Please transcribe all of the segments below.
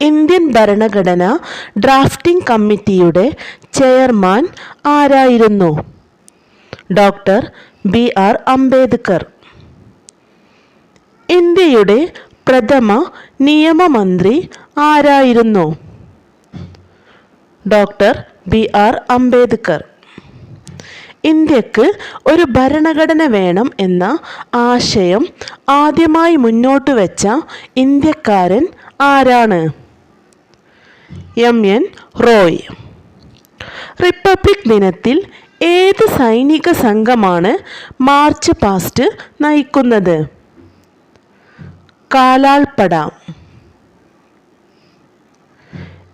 Indian ഭരണഘടന drafting കമ്മിറ്റിയുടെ chairman ആരായിരുന്നു? Doctor B R Ambedkar. ഇന്ത്യയുടെ പ്രഥമ നിയമമന്ത്രി ആരായിരുന്നു? Doctor B R Ambedkar. ഇന്ത്യയ്ക്ക് ഒരു ഭരണഘടന വേണം എന്ന ആശയം ആദ്യമായി മുന്നോട്ട് വെച്ച ഇന്ത്യക്കാരൻ ആരാണ്? M N Roy. റിപ്പബ്ലിക് ദിനത്തിൽ ഏത് സൈനിക സംഘമാണ് മാർച്ച് പാസ്റ്റ് നയിക്കുന്നത്? കാലാൾപ്പട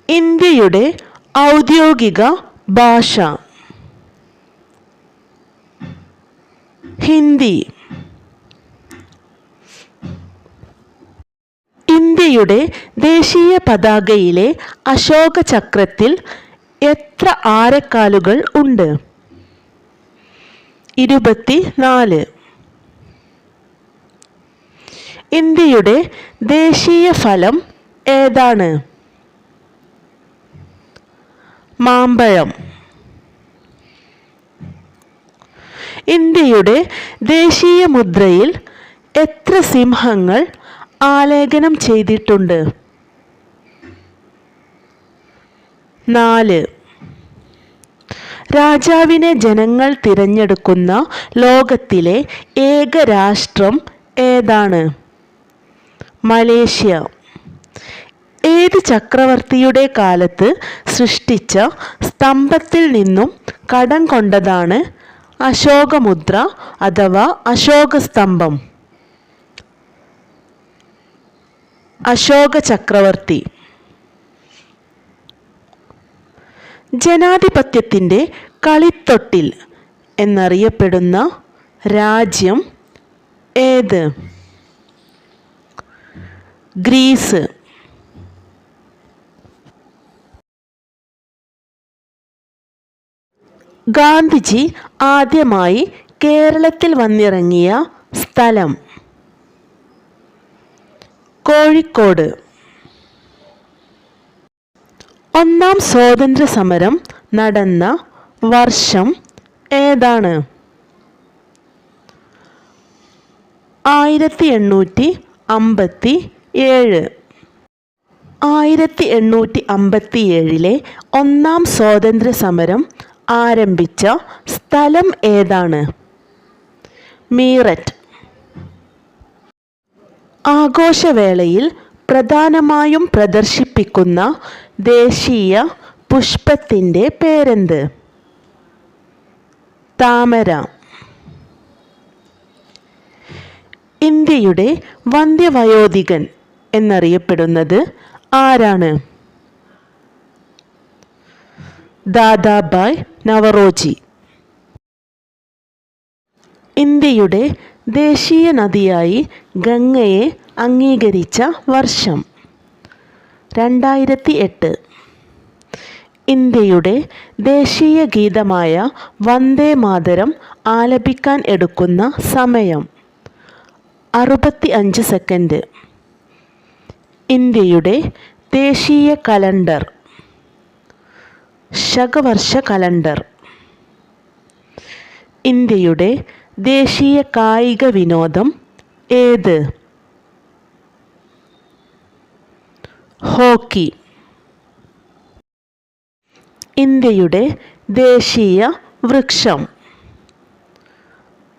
ഇന്ത്യയുടെ ഔദ്യോഗിക ഭാഷ. ഹിന്ദി. ഇന്ത്യയുടെ ദേശീയ പതാകയിലെ അശോക ചക്രത്തിൽ എത്ര ആരക്കാലുകൾ ഉണ്ട്? ഇരുപത്തി നാല് ഇന്ത്യയുടെ ദേശീയ ഫലം ഏതാണ്? മാമ്പഴം. ഇന്ത്യയുടെ ദേശീയ മുദ്രയിൽ എത്ര സിംഹങ്ങൾ ആലേഖനം ചെയ്തിട്ടുണ്ട്. നാല്. രാജാവിനെ ജനങ്ങൾ തിരഞ്ഞെടുക്കുന്ന ലോകത്തിലെ ഏക രാഷ്ട്രം ഏതാണ്? മലേഷ്യ. ഏത് ചക്രവർത്തിയുടെ കാലത്ത് സൃഷ്ടിച്ച സ്തംഭത്തിൽ നിന്നും കടം കൊണ്ടതാണ് അശോകമുദ്ര അഥവാ അശോകസ്തംഭം? അശോക ചക്രവർത്തി. ജനാധിപത്യത്തിന്റെ കളിത്തൊട്ടിൽ എന്നറിയപ്പെടുന്ന രാജ്യം ഏത്? ഗ്രീസ്. ഗാന്ധിജി ആദ്യമായി കേരളത്തിൽ വന്നിറങ്ങിയ സ്ഥലം. കോഴിക്കോട്. ഒന്നാം സ്വാതന്ത്ര്യ സമരം നടന്ന വർഷം ഏതാണ്? ആയിരത്തി എണ്ണൂറ്റി അമ്പത്തി ഏഴ് ആയിരത്തി എണ്ണൂറ്റി അമ്പത്തി ഏഴിലെ ഒന്നാം സ്വാതന്ത്ര്യ സമരം ആരംഭിച്ച സ്ഥലം ഏതാണ്? മീററ്റ്. ആഘോഷവേളയിൽ പ്രധാനമായും പ്രദർശിപ്പിക്കുന്ന ദേശീയ പുഷ്പത്തിന്റെ പേരെന്ത്? താമര. ഇന്ത്യയുടെ വന്ധ്യവയോധികൻ എന്നറിയപ്പെടുന്നത് ആരാണ്? ദാദാബായ് നവറോജി. ഇന്ത്യയുടെ ദേശീയ നദിയായി ഗംഗയെ അംഗീകരിച്ച വർഷം. രണ്ടായിരത്തി എട്ട് ഇന്ത്യയുടെ ദേശീയ ഗീതമായ വന്ദേ മാതരം ആലപിക്കാൻ എടുക്കുന്ന സമയം അറുപത്തി അഞ്ച് സെക്കൻഡ്. ഇന്ത്യയുടെ ദേശീയ കലണ്ടർ. ശകവർഷ കലണ്ടർ. ഇന്ത്യയുടെ ദേശീയ കായിക വിനോദം ഏത്? ഹോക്കി. ഇന്ത്യയുടെ ദേശീയ വൃക്ഷം.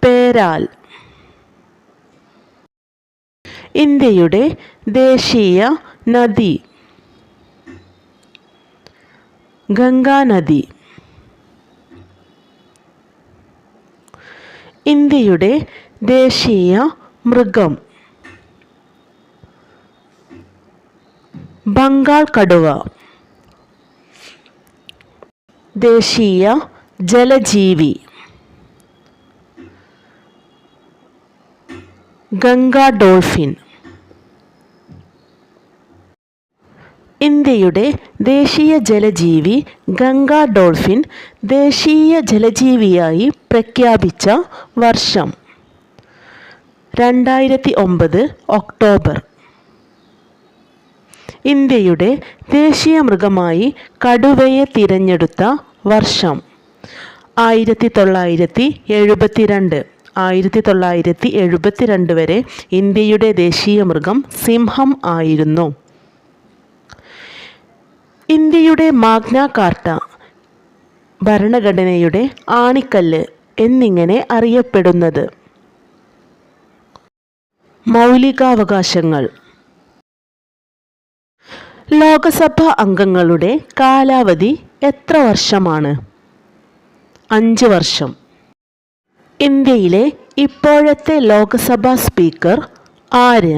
പേരാൽ. ഇന്ത്യയുടെ ദേശീയ നദി. ഗംഗാനദി ഇന്ത്യയുടെ ദേശീയ മൃഗം. ബംഗാൾ കടുവ. ദേശീയ ജലജീവി. ഗംഗാ ഡോൾഫിൻ. ഇന്ത്യയുടെ ദേശീയ ജലജീവി ഗംഗാ ഡോൾഫിൻ ദേശീയ ജലജീവിയായി പ്രഖ്യാപിച്ച വർഷം. രണ്ടായിരത്തി ഒമ്പത് ഒക്ടോബർ. ഇന്ത്യയുടെ ദേശീയ മൃഗമായി കടുവയെ തിരഞ്ഞെടുത്ത വർഷം. ആയിരത്തി തൊള്ളായിരത്തി എഴുപത്തിരണ്ട് ആയിരത്തി തൊള്ളായിരത്തി എഴുപത്തിരണ്ട് വരെ ഇന്ത്യയുടെ ദേശീയ മൃഗം സിംഹം ആയിരുന്നു. ഇന്ത്യയുടെ മാഗ്ന കാർട്ട ഭരണഘടനയുടെ ആണിക്കല്ല് എന്നിങ്ങനെ അറിയപ്പെടുന്നത്. മൗലികാവകാശങ്ങൾ. ലോകസഭാ അംഗങ്ങളുടെ കാലാവധി എത്ര വർഷമാണ്? അഞ്ച് വർഷം. ഇന്ത്യയിലെ ഇപ്പോഴത്തെ ലോകസഭാ സ്പീക്കർ ആര്?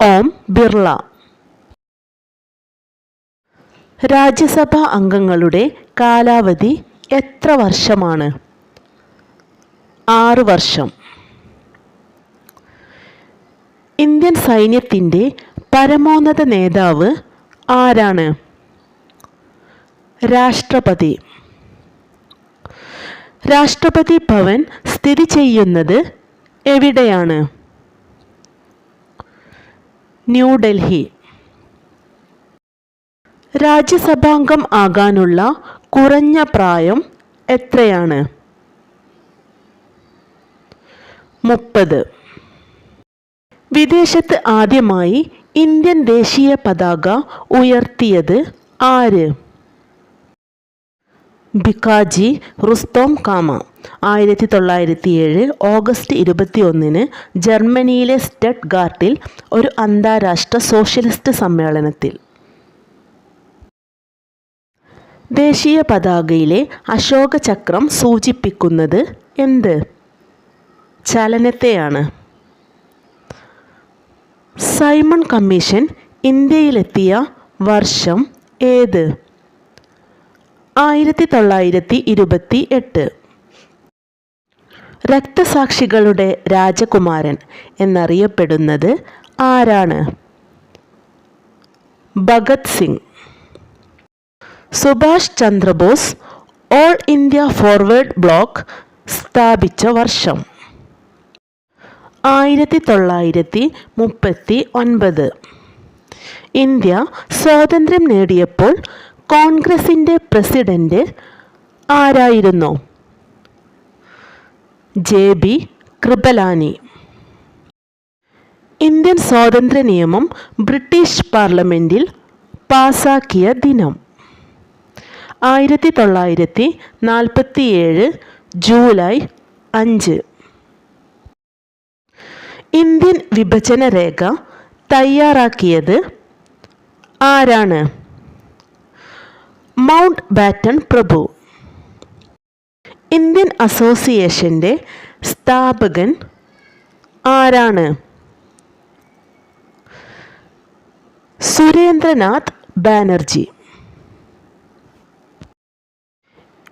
ഓം ബിർള. രാജ്യസഭാ അംഗങ്ങളുടെ കാലാവധി എത്ര വർഷമാണ്? ആറ് വർഷം. ഇന്ത്യൻ സൈന്യത്തിന്റെ പരമോന്നത നേതാവ് ആരാണ്? രാഷ്ട്രപതി. രാഷ്ട്രപതി ഭവൻ സ്ഥിതി ചെയ്യുന്നത് എവിടെയാണ്? ന്യൂഡൽഹി രാജ്യസഭാംഗം ആകാനുള്ള കുറഞ്ഞ പ്രായം എത്രയാണ്? മുപ്പത്. വിദേശത്ത് ആദ്യമായി ഇന്ത്യൻ ദേശീയ പതാക ഉയർത്തിയത് ആര്? ബിക്കാജി റുസ്തോം കാമ. ആയിരത്തി തൊള്ളായിരത്തി ഏഴ് ഓഗസ്റ്റ് ഇരുപത്തി ഒന്നിന് ജർമ്മനിയിലെ സ്റ്റഡ് ഗാർട്ടിൽ ഒരു അന്താരാഷ്ട്ര സോഷ്യലിസ്റ്റ് സമ്മേളനത്തിൽ. ദേശീയ പതാകയിലെ അശോക ചക്രം സൂചിപ്പിക്കുന്നത് എന്ത്? ചലനത്തെയാണ്. സൈമൺ കമ്മീഷൻ ഇന്ത്യയിലെത്തിയ വർഷം ഏത്? ആയിരത്തി തൊള്ളായിരത്തി ഇരുപത്തി എട്ട് രക്തസാക്ഷികളുടെ രാജകുമാരൻ എന്നറിയപ്പെടുന്നത് ആരാണ്? Bhagat Singh. Subhash Chandrabose all India forward bloc സ്ഥാപിച്ച വർഷം. ആയിരത്തി തൊള്ളായിരത്തി മുപ്പത്തി ഒൻപത്. ഇന്ത്യ സ്വാതന്ത്ര്യം നേടിയപ്പോൾ കോൺഗ്രസിന്റെ പ്രസിഡന്റ് ആരായിരുന്നു? J B Kripalani. ഇന്ത്യൻ സ്വാതന്ത്ര്യ നിയമം ബ്രിട്ടീഷ് പാർലമെന്റിൽ പാസാക്കിയ ദിനം. ആയിരത്തി തൊള്ളായിരത്തി നാൽപ്പത്തിയേഴ് ജൂലൈ അഞ്ച്. ഇന്ത്യൻ വിഭജന രേഖ തയ്യാറാക്കിയത് ആരാണ്? മൗണ്ട് ബാറ്റൺ പ്രഭു. ഇന്ത്യൻ അസോസിയേഷന്റെ സ്ഥാപകൻ ആരാണ്? സുരേന്ദ്രനാഥ് ബാനർജി.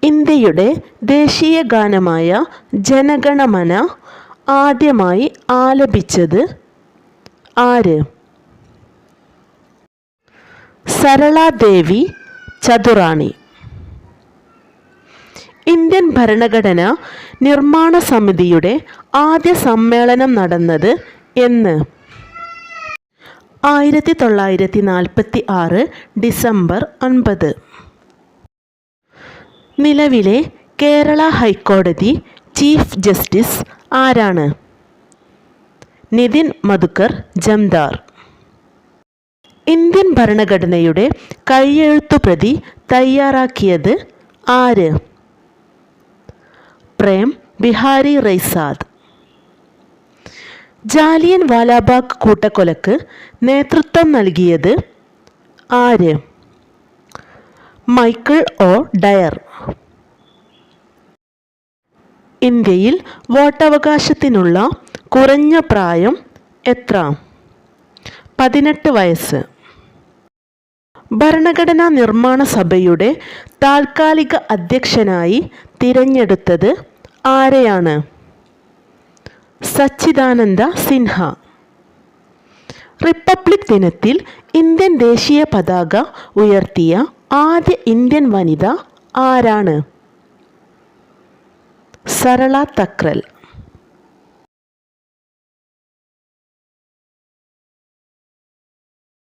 ഇന്ത്യയുടെ ദേശീയ ഗാനമായ ജനഗണമന ആദ്യമായി ആലപിച്ചത് ആര്? സരളാദേവി ചതുറാണി. ഇന്ത്യൻ ഭരണഘടന നിർമ്മാണ സമിതിയുടെ ആദ്യ സമ്മേളനം നടന്നത് എന്ന്. ആയിരത്തി തൊള്ളായിരത്തി നാൽപ്പത്തി ആറ് ഡിസംബർ ഒൻപത്. നിലവിലെ കേരള ഹൈക്കോടതി ചീഫ് ജസ്റ്റിസ് ആരാണ്? നിതിൻ മധുക്കർ ജംദാർ. ഇന്ത്യൻ ഭരണഘടനയുടെ കൈയെഴുത്തുപ്രതി തയ്യാറാക്കിയത് ആര്? പ്രേം ബിഹാരി റൈസാദ് ജാലിയൻ വാലാബാഗ് കൂട്ടക്കൊലക്ക് നേതൃത്വം നൽകിയത് ആര്? Michael O'Dwyer. ഇന്ത്യയിൽ വോട്ടവകാശത്തിനുള്ള കുറഞ്ഞ പ്രായം എത്ര? പതിനെട്ട് വയസ്സ്. ഭരണഘടനാ നിർമ്മാണ സഭയുടെ താൽക്കാലിക അധ്യക്ഷനായി തിരഞ്ഞെടുത്തത് ആരെയാണ്? സച്ചിദാനന്ദ സിൻഹ. റിപ്പബ്ലിക് ദിനത്തിൽ ഇന്ത്യൻ ദേശീയ പതാക ഉയർത്തിയ ആദ്യ ഇന്ത്യൻ വനിത ആരാണ്? സരള തക്രൽ.